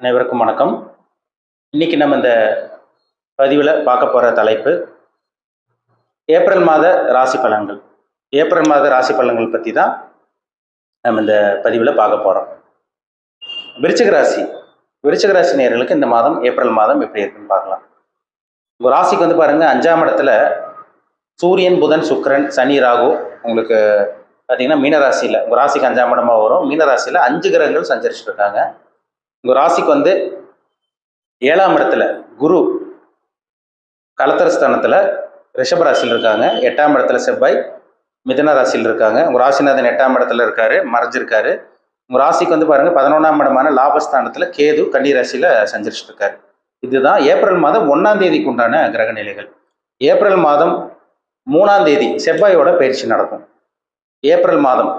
அனைவருக்கும் வணக்கம். இன்னைக்கு நம்ம இந்த பதிவில் பார்க்க போகிற தலைப்பு ஏப்ரல் மாத ராசி பலன்கள். ஏப்ரல் மாத ராசி பலன்கள் பற்றி தான் நம்ம இந்த பதிவில் பார்க்க போகிறோம் விருச்சிக ராசி. விருச்சிக ராசி இந்த மாதம் ஏப்ரல் மாதம் எப்படி இருக்குன்னு பார்க்கலாம். உங்கள் ராசிக்கு வந்து பாருங்கள் அஞ்சாம் இடத்துல சூரியன் புதன் சுக்கரன் சனி ராகு உங்களுக்கு பார்த்தீங்கன்னா மீனராசியில் உங்கள் ராசிக்கு அஞ்சாம் இடமாக வரும். மீனராசியில் அஞ்சு கிரகங்கள் சஞ்சரிச்சுட்டு இருக்காங்க. உங்கள் ராசிக்கு வந்து ஏழாம் இடத்துல குரு கலத்தரஸ்தானத்தில் ரிஷப ராசியில் இருக்காங்க. எட்டாம் இடத்துல செவ்வாய் மிதன ராசியில் இருக்காங்க. உங்கள் ராசிநாதன் எட்டாம் இடத்துல இருக்காரு மறைஞ்சிருக்காரு. உங்கள் ராசிக்கு வந்து பாருங்கள் பதினொன்றாம் இடமான லாபஸ்தானத்தில் கேது கன்னி ராசியில் சஞ்சரிச்சுட்டு இருக்காரு இதுதான் ஏப்ரல் மாதம் ஒன்றாம் தேதிக்கு உண்டான கிரக நிலைகள். ஏப்ரல் மாதம் மூணாம் தேதி செவ்வாயோட பயிற்சி நடக்கும். ஏப்ரல் மாதம்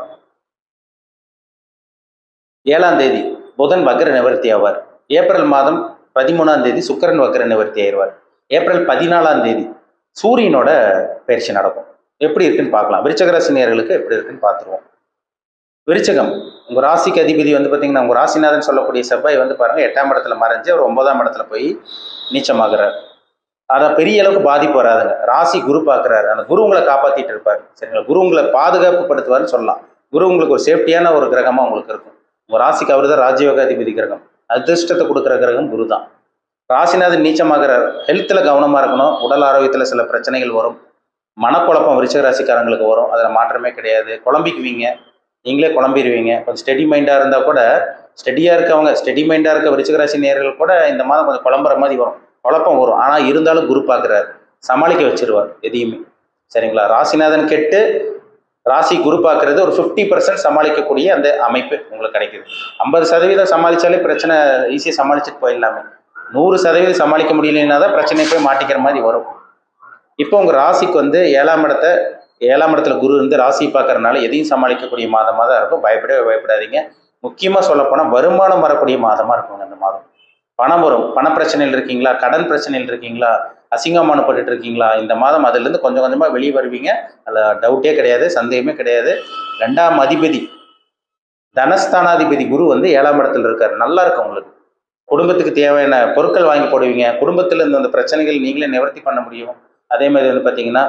ஏழாம் தேதி புதன் வக்ர நிவர்த்தி ஆவார். ஏப்ரல் மாதம் பதிமூணாம் தேதி சுக்கரன் வக்ர நிவர்த்தி ஆயிடுவார். ஏப்ரல் பதினாலாம் தேதி சூரியனோட பயிற்சி நடக்கும். எப்படி இருக்குன்னு பார்க்கலாம். விருச்சக ராசினியர்களுக்கு எப்படி இருக்குன்னு பார்த்துருவோம். விருச்சகம் உங்கள் ராசிக்கு அதிபதி வந்து பார்த்தீங்கன்னா உங்கள் ராசிநாதன் சொல்லக்கூடிய செவ்வாய் வந்து பாருங்கள் எட்டாம் இடத்துல மறைஞ்சு அவர் ஒன்பதாம் இடத்துல போய் நீச்சமாகிறார். அதை பெரிய அளவுக்கு பாதிப்பு வராதுங்க. ராசி குரு பார்க்குறாரு அந்த குரு உங்களை காப்பாற்றிட்டு இருப்பார். சரிங்களா? குரு உங்களை பாதுகாப்பு படுத்துவார்னு சொல்லலாம். குரு உங்களுக்கு ஒரு சேஃப்டியான ஒரு கிரகமாக உங்களுக்கு இருக்கும். உங்கள் ராசிக்கு அவர் தான் ராஜயோகாதிபதி கிரகம். அதிர்ஷ்டத்தை கொடுக்குற கிரகம் குரு தான் ராசிநாதன் நீச்சமாகிறார். ஹெல்த்தில் கவனமாக இருக்கணும். உடல் ஆரோக்கியத்தில் சில பிரச்சனைகள் வரும். மனக்குழப்பம் விருச்சிக ராசிக்காரங்களுக்கு வரும். அதில் மாற்றமே கிடையாது. குழம்பிக்குவீங்க. நீங்களே குழம்பிடுவீங்க. கொஞ்சம் ஸ்டெடி மைண்டாக இருந்தால் கூட ஸ்டெடியாக இருக்கவங்க ஸ்டெடி மைண்டாக இருக்க ரிச்சகராசி ராசி நேர்கள் கூட இந்த மாதம் கொஞ்சம் குழம்புற மாதிரி வரும். குழப்பம் வரும். ஆனால் இருந்தாலும் குரு பார்க்குறாரு. சமாளிக்க வச்சிருவார் எதையுமே. சரிங்களா? ராசிநாதன் கெட்டு ராசி குரு பார்க்கறது ஒரு ஃபிஃப்டி பர்சன்ட் சமாளிக்கக்கூடிய அந்த அமைப்பு உங்களுக்கு கிடைக்குது. ஐம்பது சதவீதம் சமாளித்தாலே பிரச்சனை ஈஸியாக சமாளிச்சுட்டு போயிடலாமே. நூறு சதவீதம் சமாளிக்க முடியலன்னா தான் பிரச்சனை போய் மாட்டிக்கிற மாதிரி வரும். இப்போ உங்கள் ராசிக்கு வந்து ஏழாம் இடத்த ஏழாம் இடத்துல குரு இருந்து ராசி பார்க்கறதுனால எதையும் சமாளிக்கக்கூடிய மாதமாக தான் இருக்கும். பயப்படவே பயப்படாதீங்க. முக்கியமாக சொல்லப்போனால் வருமானம் வரக்கூடிய மாதமாக இருக்குங்க இந்த மாதம். பணம் வரும். பண பிரச்சனையில் இருக்கீங்களா? கடன் பிரச்சனையில் இருக்கீங்களா? அசிங்கமானப்பட்டு இருக்கீங்களா இந்த மாதம் அதுலேருந்து கொஞ்சம் கொஞ்சமாக வெளியே வருவீங்க. அதில் டவுட்டே கிடையாது சந்தேகமே கிடையாது. ரெண்டாம் அதிபதி தனஸ்தானாதிபதி குரு வந்து ஏழாம் இடத்துல இருக்கார். நல்லா இருக்கும் உங்களுக்கு. குடும்பத்துக்கு தேவையான பொருட்கள் வாங்கி போடுவீங்க. குடும்பத்தில் இருந்த அந்த பிரச்சனைகள் நீங்களே நிவர்த்தி பண்ண முடியும். அதே மாதிரி வந்து பார்த்தீங்கன்னா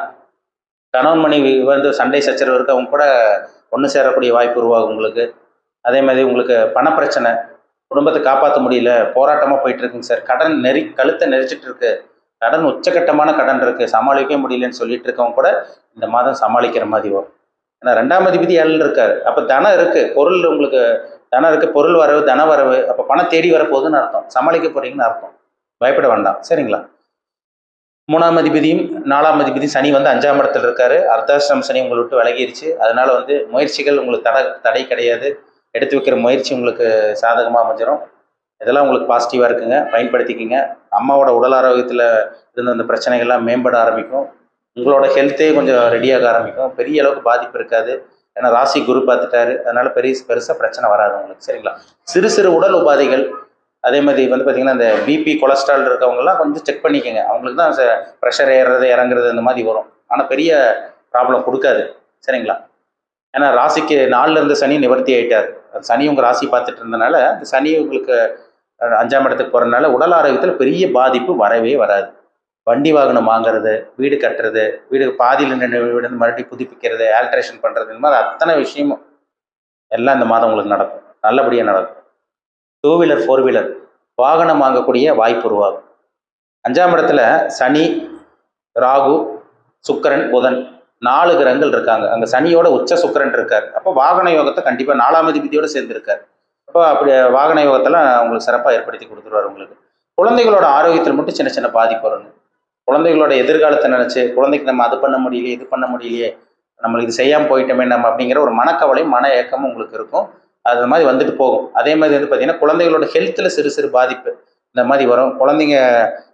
கணவன் மணி வந்து சண்டை சச்சரவு இருக்கு அவங்க கூட ஒன்று சேரக்கூடிய வாய்ப்பு உருவாகும் உங்களுக்கு. அதே மாதிரி உங்களுக்கு பணப்பிரச்சனை குடும்பத்தை காப்பாற்ற முடியல போராட்டமாக போயிட்டு இருக்குங்க சார். கடன் நெறி கழுத்தை நெரிச்சிட்டு இருக்கு. கடன் உச்சக்கட்டமான கடன் இருக்கு. சமாளிக்கவே முடியலன்னு சொல்லிட்டு இருக்கவங்க கூட இந்த மாதம் சமாளிக்கிற மாதிரி வரும். ஏன்னா ரெண்டாம் அதிபதி ஏழில் இருக்காரு. அப்போ தனம் இருக்கு. பொருள் உங்களுக்கு தனம் இருக்கு. பொருள் வரவு தன வரவு. அப்போ பணம் தேடி வரப்போகுதுன்னு அர்த்தம். சமாளிக்க போறீங்கன்னு அர்த்தம். பயப்பட வேண்டாம். சரிங்களா? மூணாம் அதிபதியும் நாலாம் அதிபதி சனி வந்து அஞ்சாம் இடத்துல இருக்காரு. அர்த்தாசிரம் சனி உங்களை விட்டு விலகிருச்சு. அதனால வந்து முயற்சிகள் உங்களுக்கு தடை தடை கிடையாது. எடுத்து வைக்கிற முயற்சி உங்களுக்கு சாதகமாக அமைஞ்சிடும் இதெல்லாம் உங்களுக்கு பாசிட்டிவாக இருக்குங்க. பயன்படுத்திக்கிங்க. அம்மாவோட உடல் ஆரோக்கியத்தில் இருந்த அந்த பிரச்சனைகள்லாம் மேம்பட ஆரம்பிக்கும். உங்களோட ஹெல்த்தே கொஞ்சம் ரெடியாக ஆரம்பிக்கும். பெரிய அளவுக்கு பாதிப்பு இருக்காது. ஏன்னா ராசி குரு பார்த்துட்டாரு. அதனால பெரிய பெருசாக பிரச்சனை வராது உங்களுக்கு. சரிங்களா? சிறு சிறு உடல் உபாதைகள். அதே மாதிரி வந்து பார்த்திங்கன்னா இந்த பிபி கொலஸ்ட்ரால் இருக்கவங்கலாம் கொஞ்சம் செக் பண்ணிக்கோங்க. அவங்களுக்கு தான் ப்ரெஷர் ஏறுறது இறங்குறது அந்த மாதிரி வரும். ஆனால் பெரிய ப்ராப்ளம் கொடுக்காது. சரிங்களா? ஏன்னா ராசிக்கு நாளில் இருந்த சனி நிவர்த்தி ஆயிட்டார். அது சனி உங்கள் ராசி பார்த்துட்டு இருந்தனால அந்த சனி உங்களுக்கு அஞ்சாம் இடத்துக்கு போகிறதுனால உடல் ஆரோக்கியத்தில் பெரிய பாதிப்பு வரவே வராது. வண்டி வாகனம் வாங்குறது வீடு கட்டுறது வீடு பாதியில் நின்று வீடு மறுபடியும் புதுப்பிக்கிறது ஆல்ட்ரேஷன் பண்ணுறது இந்த மாதிரி அத்தனை விஷயமும் எல்லாம் இந்த மாதம் உங்களுக்கு நடக்கும். நல்லபடியாக நடக்கும். டூ வீலர் ஃபோர் வீலர் வாகனம் வாங்கக்கூடிய வாய்ப்பு உருவாகும். அஞ்சாம் இடத்துல சனி ராகு சுக்கிரன் புதன் நாலு கிரகங்கள் இருக்காங்க. அங்கே சனியோட உச்ச சுக்கிரன் இருக்கார். அப்போ வாகன யோகத்தை கண்டிப்பாக நாலாம் அதிபதியோடு சேர்ந்துருக்கார். அப்போ அப்படி வாகன யோகத்தில் உங்களுக்கு சிறப்பாக ஏற்படுத்தி கொடுத்துருவார் உங்களுக்கு. குழந்தைகளோட ஆரோக்கியத்தில் மட்டும் சின்ன சின்ன பாதிப்பு வரணும் குழந்தைகளோட எதிர்காலத்தை நினச்சி குழந்தைக்கு நம்ம அது பண்ண முடியலையே இது பண்ண முடியலையே நம்மளுக்கு இது செய்யாமல் போயிட்டோமே நம்ம அப்படிங்கிற ஒரு மனக்கவலையும் மன ஏக்கமும் உங்களுக்கு இருக்கும். அது மாதிரி வந்துட்டு போகும். அதே மாதிரி வந்து பார்த்தீங்கன்னா குழந்தைகளோட ஹெல்த்தில் சிறு சிறு பாதிப்பு இந்த மாதிரி வரும். குழந்தைங்க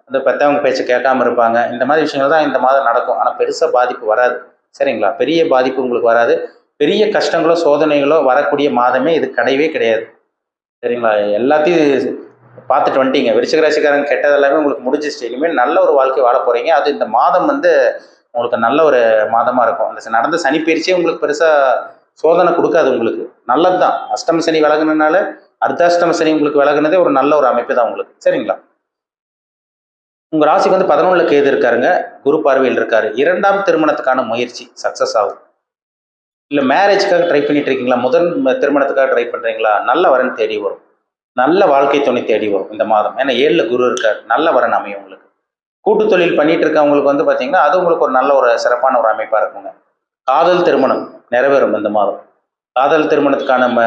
வந்து பெற்றவங்க பேச்சு கேட்காம இருப்பாங்க. இந்த மாதிரி விஷயங்கள் தான் இந்த மாதம் நடக்கும். ஆனால் பெருசாக பாதிப்பு வராது. சரிங்களா? பெரிய பாதிப்பு உங்களுக்கு வராது. பெரிய கஷ்டங்களோ சோதனைகளோ வரக்கூடிய மாதமே இது கிடையவே கிடையாது. சரிங்களா? எல்லாத்தையும் பார்த்துட்டு வந்துட்டீங்க. விருச்சிக ராசிக்காரங்க கெட்டது எல்லாமே உங்களுக்கு முடிஞ்சிச்சு இனிமேல் நல்ல ஒரு வாழ்க்கை வாழ போறீங்க. அது இந்த மாதம் வந்து உங்களுக்கு நல்ல ஒரு மாதமா இருக்கும். அந்த நடந்த சனி பயிற்சியே உங்களுக்கு பெருசா சோதனை கொடுக்காது உங்களுக்கு. நல்லது தான் அஷ்டம சனி விலகுனதுனால அர்த்தாஷ்டம சனி உங்களுக்கு விலகுனதே ஒரு நல்ல ஒரு அமைப்பு தான் உங்களுக்கு. சரிங்களா? உங்க ராசிக்கு வந்து பதினொன்றுல கேது இருக்காருங்க. குரு பார்வையில் இருக்காரு. இரண்டாம் திருமணத்துக்கான முயற்சி சக்சஸ் ஆகும். இல்லை மேரேஜ்க்காக ட்ரை பண்ணிட்டு இருக்கீங்களா முதல் திருமணத்துக்காக ட்ரை பண்றீங்களா? நல்ல வரன் தேடி வரும். நல்ல வாழ்க்கை துணை தேடி வரும் இந்த மாதம். ஏன்னா ஏழுல குரு இருக்கார். நல்ல வரன் அமையும் உங்களுக்கு. கூட்டு தொழில் பண்ணிட்டு இருக்கவங்களுக்கு வந்து பார்த்தீங்கன்னா அது உங்களுக்கு ஒரு நல்ல ஒரு சிறப்பான ஒரு அமைப்பாக இருக்குங்க. காதல் திருமணம் நிறைவேறும் இந்த மாதம். காதல் திருமணத்துக்கான நம்ம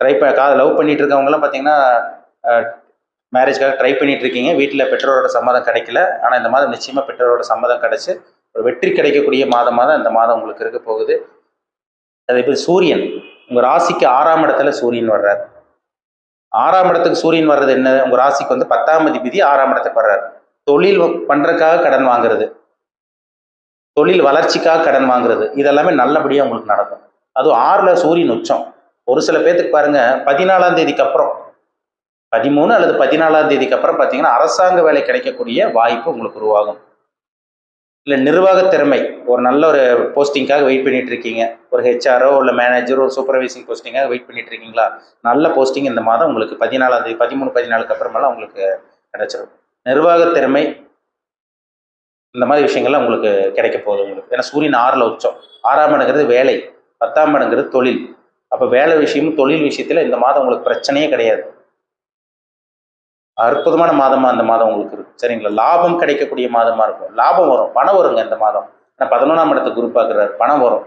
ட்ரை ப காதல் லவ் பண்ணிட்டு இருக்கவங்கலாம் பார்த்தீங்கன்னா மேரேஜ்க்காக ட்ரை பண்ணிட்டு இருக்கீங்க வீட்டில் பெற்றோரோட சம்மதம் கிடைக்கல. ஆனால் இந்த மாதம் நிச்சயமாக பெற்றோரோட சம்மதம் கிடைச்சி ஒரு வெற்றி கிடைக்கக்கூடிய மாதமாக தான் இந்த மாதம் உங்களுக்கு இருக்க போகுது. அதே போய் சூரியன் உங்கள் ராசிக்கு ஆறாம் இடத்துல சூரியன் வர்றார். ஆறாம் இடத்துக்கு சூரியன் வர்றது என்ன? உங்கள் ராசிக்கு வந்து பத்தாம் அதிபதி ஆறாம் இடத்துக்கு வர்றார். தொழில் பண்ணுறதுக்காக கடன் வாங்குறது. தொழில் வளர்ச்சிக்காக கடன் வாங்குறது. இதெல்லாமே நல்லபடியாக உங்களுக்கு நடக்கும். அதுவும் ஆறுல சூரியன் உச்சம். ஒரு சில பேர்த்துக்கு பாருங்க பதினாலாம் தேதிக்கு அப்புறம் பதிமூணு அல்லது பதினாலாம் தேதிக்கு அப்புறம் பார்த்தீங்கன்னா அரசாங்க வேலை கிடைக்கக்கூடிய வாய்ப்பு உங்களுக்கு உருவாகும். இல்லை நிர்வாக திறமை. ஒரு நல்ல ஒரு போஸ்டிங்காக வெயிட் பண்ணிட்டு இருக்கீங்க ஒரு ஹெச்ஆரோ இல்லை மேனேஜரோ ஒரு சூப்பர்வைசிங் போஸ்டிங்காக வெயிட் பண்ணிட்டு இருக்கீங்களா நல்ல போஸ்டிங் இந்த மாதம் உங்களுக்கு பதினாலாம் தேதி பதிமூணு பதினாலுக்கு அப்புறமெல்லாம் உங்களுக்கு கிடைச்சிடும் நிர்வாக திறமை இந்த மாதிரி விஷயங்கள்லாம் உங்களுக்கு கிடைக்க போகுது உங்களுக்கு. ஏன்னா சூரியன் ஆறில் உச்சம். ஆறாம் இடங்கிறது வேலை பத்தாம் இடங்கிறது தொழில். அப்போ வேலை விஷயமும் தொழில் விஷயத்தில் இந்த மாதம் உங்களுக்கு பிரச்சனையே கிடையாது. அற்புதமான மாதமா அந்த மாதம் உங்களுக்கு இருக்கும் சரிங்களா? லாபம் கிடைக்கக்கூடிய மாதமா இருக்கும். லாபம் வரும். பணம் வருங்க இந்த மாதம். ஆனால் பதினொன்றாம் இடத்தை குரு பார்க்குறாரு. பணம் வரும்.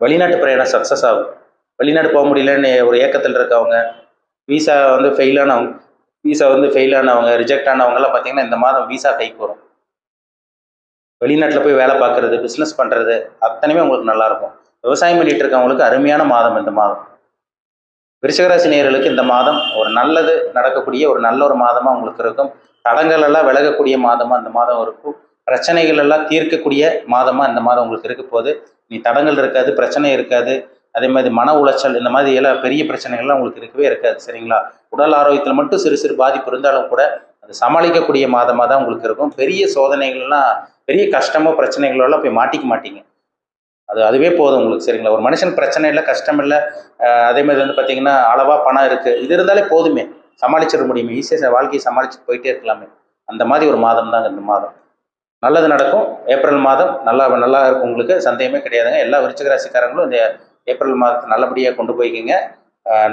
வெளிநாட்டு பிரயாணம் சக்ஸஸ் ஆகும். வெளிநாடு போக முடியலன்னு ஒரு ஏக்கத்தில் இருக்கவங்க விசா வந்து ஃபெயில் ஆனவங்க விசா வந்து ஃபெயில் ஆனவங்க ரிஜெக்ட் ஆனவங்கலாம் பார்த்தீங்கன்னா இந்த மாதம் விசா கைக்கு வரும். வெளிநாட்டில் போய் வேலை பார்க்குறது பிஸ்னஸ் பண்ணுறது அத்தனையுமே உங்களுக்கு நல்லாயிருக்கும் விவசாயம் பண்ணிட்டு இருக்கவங்களுக்கு அருமையான மாதம் இந்த மாதம். விருஷகராசி நேர்களுக்கு இந்த மாதம் ஒரு நல்லது நடக்கக்கூடிய ஒரு நல்ல ஒரு மாதமாக உங்களுக்கு இருக்கும். தடங்கள் எல்லாம் விலகக்கூடிய மாதமாக இந்த மாதம் இருக்கும். பிரச்சனைகள் எல்லாம் தீர்க்கக்கூடிய மாதமாக இந்த மாதம் உங்களுக்கு இருக்க போது நீ தடங்கள் இருக்காது பிரச்சனை இருக்காது. அதே மாதிரி மன உளைச்சல் இந்த மாதிரி எல்லாம் பெரிய பிரச்சனைகள்லாம் உங்களுக்கு இருக்கவே இருக்காது சரிங்களா? உடல் ஆரோக்கியத்தில் மட்டும் சிறு சிறு பாதிப்பு இருந்தாலும் கூட அது சமாளிக்கக்கூடிய மாதமாக தான் உங்களுக்கு இருக்கும். பெரிய சோதனைகள்லாம் பெரிய கஷ்டமோ பிரச்சனைகளோ எல்லாம் போய் மாட்டிக்க மாட்டீங்க. அது அதுவே போதும் உங்களுக்கு சரிங்களா? ஒரு மனுஷன் பிரச்சனை இல்லை கஷ்டம் இல்லை அதே மாதிரி வந்து பார்த்தீங்கன்னா அளவாக பணம் இருக்குது இது இருந்தாலே போதுமே. சமாளிச்சிட முடியுமே. ஈஸியாக வாழ்க்கையை சமாளிச்சுட்டு போயிட்டே இருக்கலாமே. அந்த மாதிரி ஒரு மாதம் தாங்க இந்த மாதம். நல்லது நடக்கும். ஏப்ரல் மாதம் நல்லா நல்லா இருக்கும் உங்களுக்கு. சந்தேகமே கிடையாதுங்க. எல்லா விருச்சிக ராசிக்காரங்களும் இந்த ஏப்ரல் மாதத்தை நல்லபடியாக கொண்டு போய்க்கிங்க.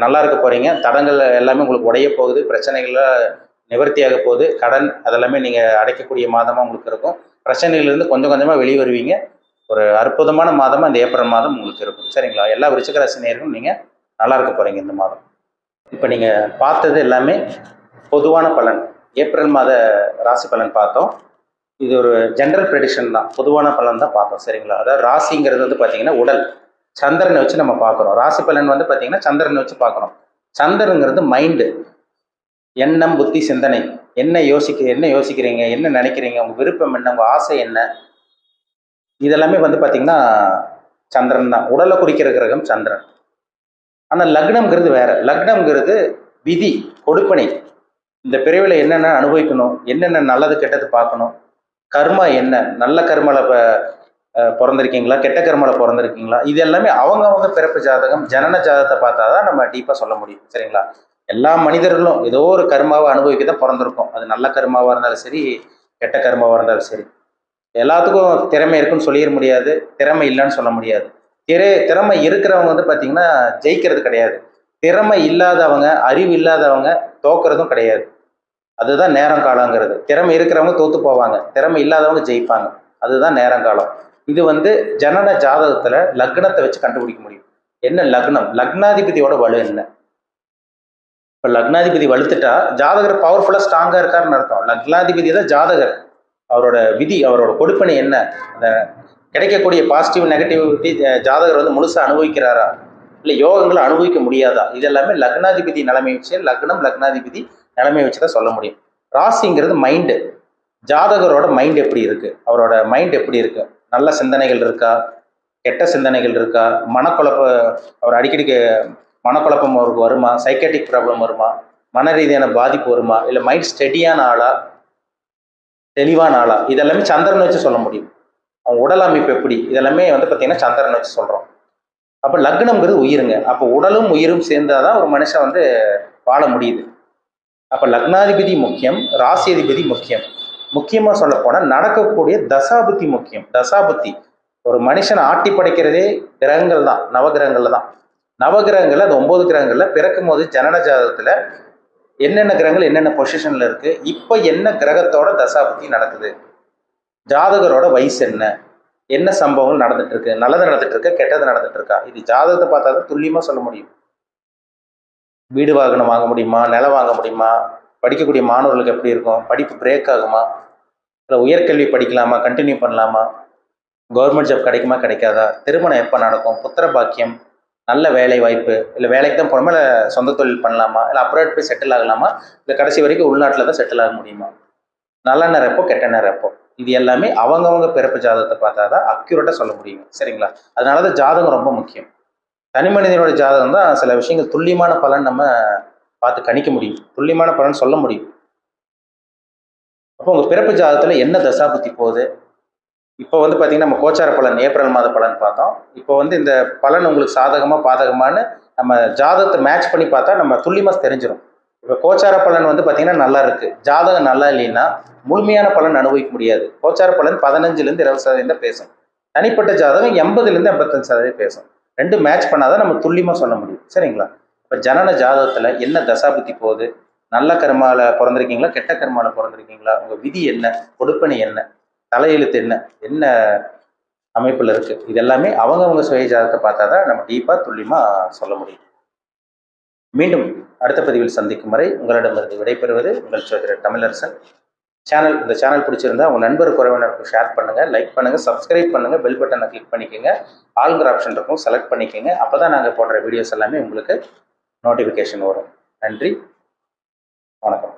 நல்லா இருக்க போகிறீங்க தடங்கள் எல்லாமே உங்களுக்கு உடைய போகுது. பிரச்சனைகள்லாம் நிவர்த்தியாக போகுது. கடன் அதெல்லாமே நீங்கள் அடைக்கக்கூடிய மாதமாக உங்களுக்கு இருக்கும். பிரச்சனையிலேருந்து கொஞ்சம் கொஞ்சமாக வெளியே வருவீங்க. ஒரு அற்புதமான மாதமாக இந்த ஏப்ரல் மாதம் உங்களுக்கு இருக்கும். சரிங்களா? எல்லா விருச்சிக நேர்களும் நீங்கள் நல்லா இருக்க போகிறீங்க இந்த மாதம். இப்போ நீங்கள் பார்த்தது எல்லாமே பொதுவான பலன். ஏப்ரல் மாத ராசி பலன் பார்த்தோம். இது ஒரு ஜென்ரல் ப்ரெடிஷன் தான். பொதுவான பலன் தான் பார்த்தோம். சரிங்களா? அதாவது ராசிங்கிறது வந்து பார்த்தீங்கன்னா உடல். சந்திரனை வச்சு நம்ம பார்க்குறோம். ராசி பலன் வந்து பார்த்தீங்கன்னா சந்திரனை வச்சு பார்க்குறோம். சந்திரங்கிறது மைண்டு எண்ணம் புத்தி சிந்தனை. என்ன யோசிக்க என்ன யோசிக்கிறீங்க? என்ன நினைக்கிறீங்க? உங்கள் விருப்பம் என்ன? உங்கள் ஆசை என்ன? இதெல்லாமே வந்து பார்த்தீங்கன்னா சந்திரன் தான். உடலை குறிக்கிற கிரகம் சந்திரன். ஆனால் லக்னம்ங்கிறது வேற. லக்னம்ங்கிறது விதி கொடுப்பனை. இந்த பிரிவில் என்னென்ன அனுபவிக்கணும் என்னென்ன நல்லது கெட்டது பார்க்கணும் கர்மா என்ன நல்ல கர்மால ப- பிறந்திருக்கீங்களா கெட்ட கர்மால பிறந்திருக்கீங்களா இது எல்லாமே அவங்கவங்க பிறப்பு ஜாதகம் ஜனன ஜாதகத்தை பார்த்தா தான் நம்ம டீப்பாக சொல்ல முடியும். சரிங்களா? எல்லா மனிதர்களும் ஏதோ ஒரு கர்மாவை அனுபவிக்க தான் பிறந்திருக்கோம். அது நல்ல கர்மாவாக இருந்தாலும் சரி கெட்ட கர்மாவாக இருந்தாலும் சரி. எல்லாத்துக்கும் திறமை இருக்குன்னு சொல்லிட முடியாது. திறமை இல்லைன்னு சொல்ல முடியாது. திரை திறமை இருக்கிறவங்க வந்து பார்த்தீங்கன்னா ஜெயிக்கிறது கிடையாது. திறமை இல்லாதவங்க அறிவு இல்லாதவங்க தோக்குறதும் கிடையாது. அதுதான் நேரம் காலங்கிறது. திறமை இருக்கிறவங்க தோத்து போவாங்க. திறமை இல்லாதவங்க ஜெயிப்பாங்க. அதுதான் நேரங்காலம் இது வந்து ஜனன ஜாதகத்தில் லக்னத்தை வச்சு கண்டுபிடிக்க முடியும். என்ன லக்னம்? லக்னாதிபதியோட வலு என்ன? இப்போ லக்னாதிபதி வலுத்துட்டா ஜாதகர் பவர்ஃபுல்லாக ஸ்ட்ராங்காக இருக்காருன்னு அர்த்தம். லக்னாதிபதி தான் ஜாதகர். அவரோட விதி அவரோட கொடுப்பனை என்ன? அந்த கிடைக்கக்கூடிய பாசிட்டிவ் நெகட்டிவிட்டி ஜாதகர் வந்து முழுசாக அனுபவிக்கிறாரா? இல்லை யோகங்களை அனுபவிக்க முடியாதா? இது எல்லாமே லக்னாதிபதி நிலைமை வச்சு லக்னம் லக்னாதிபதி நிலைமை வச்சு தான் சொல்ல முடியும். ராசிங்கிறது மைண்டு ஜாதகரோட மைண்ட் எப்படி இருக்குது அவரோட மைண்ட் எப்படி இருக்குது நல்ல சிந்தனைகள் இருக்கா? கெட்ட சிந்தனைகள் இருக்கா? மனக்குழப்ப அவர் அடிக்கடி மனக்குழப்பம் அவருக்கு வருமா? சைக்காட்டிக் ப்ராப்ளம் வருமா? மன ரீதியான பாதிப்பு வருமா? இல்லை மைண்ட் ஸ்டெடியான ஆளா? தெளிவான ஆளா இதெல்லாமே சந்திரனை வச்சு சொல்ல முடியும். அவன் உடல் அமைப்பு எப்படி? இதெல்லாமே வந்து பார்த்தீங்கன்னா சந்திரனை வச்சு சொல்கிறோம் அப்போ லக்னம்ங்கிறது உயிருங்க. அப்போ உடலும் உயிரும் சேர்ந்தாதான் ஒரு மனுஷன் வந்து வாழ முடியுது. அப்போ லக்னாதிபதி முக்கியம் ராசி அதிபதி முக்கியம் முக்கியமாக சொல்ல போனால் நடக்கக்கூடிய தசாபுத்தி முக்கியம். தசாபுத்தி. ஒரு மனுஷனை ஆட்டி படைக்கிறதே கிரகங்கள் தான் நவகிரகங்கள் தான் நவகிரகங்கள் அது ஒன்பது கிரகங்கள்ல பிறக்கும் போது ஜனன ஜாதகத்துல என்னென்ன கிரகங்கள் என்னென்ன பொசிஷனில் இருக்குது இப்போ என்ன கிரகத்தோட தசாபுத்தி நடக்குது? ஜாதகரோட வயசு என்ன? என்ன சம்பவங்கள் நடந்துட்டு இருக்கு நல்லது நடந்துட்டு இருக்கா கெட்டது நடந்துட்டு இருக்கா இது ஜாதகத்தை பார்த்தா தான் துல்லியமாக சொல்ல முடியும். வீடு வாகனம் வாங்க முடியுமா? நிலம் வாங்க முடியுமா? படிக்கக்கூடிய மாணவர்களுக்கு எப்படி இருக்கும்? படிப்பு பிரேக் ஆகுமா? இல்லை உயர்கல்வி படிக்கலாமா? கண்டினியூ பண்ணலாமா? கவர்மெண்ட் ஜாப் கிடைக்குமா? கிடைக்காதா? திருமணம் எப்போ நடக்கும்? புத்திர பாக்கியம் நல்ல வேலை வாய்ப்பு இல்லை வேலைக்கு தான் போனோமா இல்லை சொந்த தொழில் பண்ணலாமா இல்லை அப்ராட் போய் செட்டில் ஆகலாமா இல்லை கடைசி வரைக்கும் உள்நாட்டில் தான் செட்டில் ஆக முடியுமா? நல்ல நேரம் எப்போ கெட்ட நேரம் எப்போ இது எல்லாமே அவங்கவங்க பிறப்பு ஜாதகத்தை பார்த்தா தான் அக்யூரேட்டாக சொல்ல முடியும். சரிங்களா? அதனால தான் ஜாதகம் ரொம்ப முக்கியம். தனி மனிதனோட ஜாதகம் தான் சில விஷயங்கள் துல்லியமான பலன் நம்ம பார்த்து கணிக்க முடியும். துல்லியமான பலன் சொல்ல முடியும். அப்போ உங்கள் பிறப்பு ஜாதகத்தில் என்ன தசாபுத்தி போகுது? இப்போ வந்து பார்த்தீங்கன்னா நம்ம கோச்சார பலன் ஏப்ரல் மாத பலன் பார்த்தோம். இப்போ வந்து இந்த பலன் உங்களுக்கு சாதகமாக பாதகமானு நம்ம ஜாதகத்தை மேட்ச் பண்ணி பார்த்தா நம்ம துல்லியமாக தெரிஞ்சிடும் இப்போ கோச்சார பலன் வந்து பார்த்தீங்கன்னா நல்லா இருக்குது ஜாதகம் நல்லா இல்லைன்னா முழுமையான பலன் அனுபவிக்க முடியாது. கோச்சார பலன் பதினஞ்சுலேருந்து இருபது சதவீதம் பேசும். தனிப்பட்ட ஜாதகம் எண்பதுலேருந்து எண்பத்தஞ்சு சதவீதம் பேசும். ரெண்டு மேட்ச் பண்ணாதான் நம்ம துல்லியமாக சொல்ல முடியும். சரிங்களா? இப்போ ஜனன ஜாதகத்தில் என்ன தசாபுத்தி போகுது? நல்ல கர்மாவில் பிறந்திருக்கீங்களா? கெட்ட கர்மாவில் பிறந்திருக்கீங்களா? உங்கள் விதி என்ன? கொடுப்பனை என்ன? தலையெழுத்து என்ன? என்ன அமைப்பில் இருக்கு? இது எல்லாமே அவங்கவங்க சுய ஜாதகத்தை பார்த்தா தான் நம்ம டீப்பாக துல்லியமாக சொல்ல முடியும். மீண்டும் அடுத்த பதிவில் சந்திக்கும் வரை உங்களிடமிருந்து விடைபெறுவது உங்கள் சோதரர் தமிழரசன். சேனல் இந்த சேனல் பிடிச்சிருந்தா உங்கள் நண்பர் குறைவினருக்கு ஷேர் பண்ணுங்கள் லைக் பண்ணுங்கள் சப்ஸ்கிரைப் பண்ணுங்கள் பெல் பட்டனை கிளிக் பண்ணிக்கோங்க. ஆல்கர் ஆப்ஷன் இருக்கும் செலக்ட் பண்ணிக்கோங்க. அப்போ தான் நாங்கள் போடுற வீடியோஸ் எல்லாமே உங்களுக்கு நோட்டிஃபிகேஷன் வரும். நன்றி வணக்கம்.